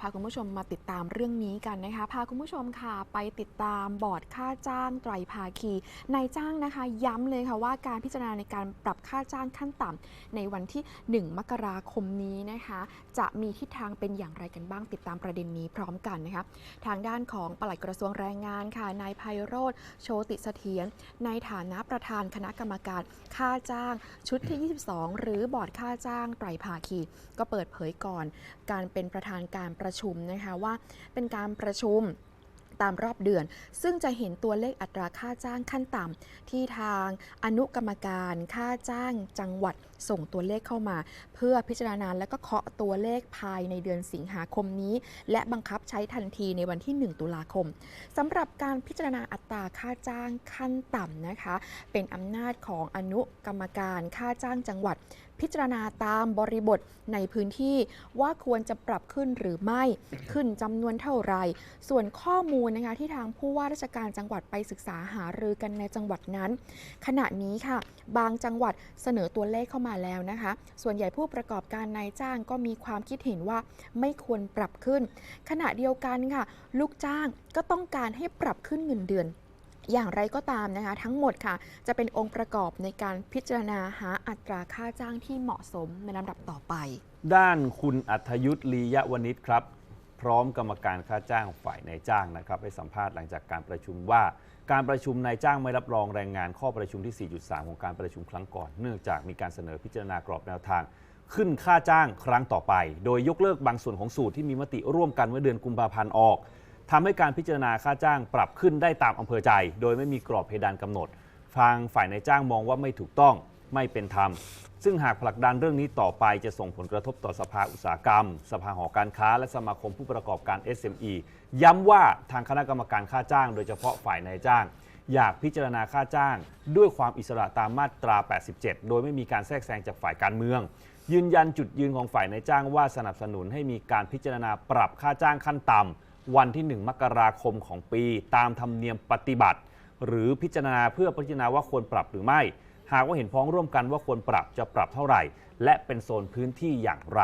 พาคุณผู้ชมมาติดตามเรื่องนี้กันนะคะ พาคุณผู้ชมค่ะ ไปติดตามบอร์ดค่าจ้างไตรภาคีนายจ้างนะคะ ย้ำเลยค่ะว่าการพิจารณาในการปรับค่าจ้างขั้นต่ำในวันที่ 1 มกราคมนี้นะคะ จะมีทิศทางเป็นอย่างไรกันบ้าง ติดตามประเด็นนี้พร้อมกันนะคะ ทางด้านของปลัดกระทรวงแรงงานค่ะนายไพโรธโชติเสถียรในฐานะประธานคณะกรรมการค่าจ้าง ชุดที่ 22 หรือบอร์ดค่าจ้างไตรภาคี ก็เปิดเผยก่อน การเป็นประธานการประประชุมนะคะว่าเป็นการประชุมตามรอบเดือน ซึ่งจะเห็นตัวเลขอัตราค่าจ้างขั้นต่ำที่ทางอนุกรรมการค่าจ้างจังหวัดส่งตัวเลขเข้ามา เพื่อพิจารณาและก็เคาะตัวเลขภายในเดือนสิงหาคมนี้ และบังคับใช้ทันทีในวันที่ 1 ตุลาคมสำหรับการพิจารณาอัตราค่าจ้างขั้นต่ำนะคะ เป็นอำนาจของอนุกรรมการค่าจ้างจังหวัด พิจารณาตามบริบทในพื้นที่ว่าควรจะปรับขึ้นหรือไม่ขึ้นจำนวนเท่าไหร่ส่วนข้อมูลนะคะที่ทางผู้ว่าราชการจังหวัดไปศึกษาหารือกันในจังหวัดนั้น ขณะนี้ค่ะ บางจังหวัดเสนอตัวเลขเข้ามาแล้วนะคะ ส่วนใหญ่ผู้ประกอบการนายจ้างก็มีความคิดเห็นว่าไม่ควรปรับขึ้น ขณะเดียวกันค่ะ ลูกจ้างก็ต้องการให้ปรับขึ้นเงินเดือน อย่างไรก็ตามนะคะ ทั้งหมดค่ะ จะเป็นองค์ประกอบในการพิจารณาหาอัตราค่าจ้างที่เหมาะสมในลำดับต่อไป ด้านคุณอัธยุทธลียวณิชครับ พร้อมกรรมการค่าจ้างฝ่ายนายจ้างนะครับให้สัมภาษณ์หลังจากการประชุมว่า การประชุมนายจ้างไม่รับรองแรงงานข้อประชุมที่ 4.3 ของการประชุมครั้งก่อน เนื่องจากมีการเสนอพิจารณากรอบแนวทางขึ้นค่าจ้างครั้งต่อไป โดยยกเลิกบางส่วนของสูตรที่มีมติร่วมกันเมื่อเดือนกุมภาพันธ์ออก ทำให้การพิจารณาค่าจ้างปรับขึ้นได้ตามอำเภอใจ โดยไม่มีกรอบเพดานกำหนด ทางฝ่ายนายจ้างมองว่าไม่ถูกต้องไม่เป็นธรรม ซึ่งหากผลักดันเรื่องนี้ต่อไปจะส่งผลกระทบต่อสภาอุตสาหกรรม สภาหอการค้า และสมาคมผู้ประกอบการ SME ย้ำว่าทางคณะกรรมการค่าจ้าง โดยเฉพาะฝ่ายนายจ้าง อยากพิจารณาค่าจ้าง ด้วยความอิสระตามมาตรา 87 โดยไม่มีการแทรกแซงจากฝ่ายการเมือง ยืนยันจุดยืนของฝ่ายนายจ้างว่าสนับสนุนให้มีการพิจารณาปรับค่าจ้างขั้นต่ำ วันที่ 1 มกราคมของปี ตามธรรมเนียมปฏิบัติ หรือพิจารณาเพื่อพิจารณาว่าควรปรับหรือไม่ หากว่าเห็นพ้องร่วมกันว่าควรปรับจะปรับเท่าไหร่ และเป็นโซนพื้นที่อย่างไร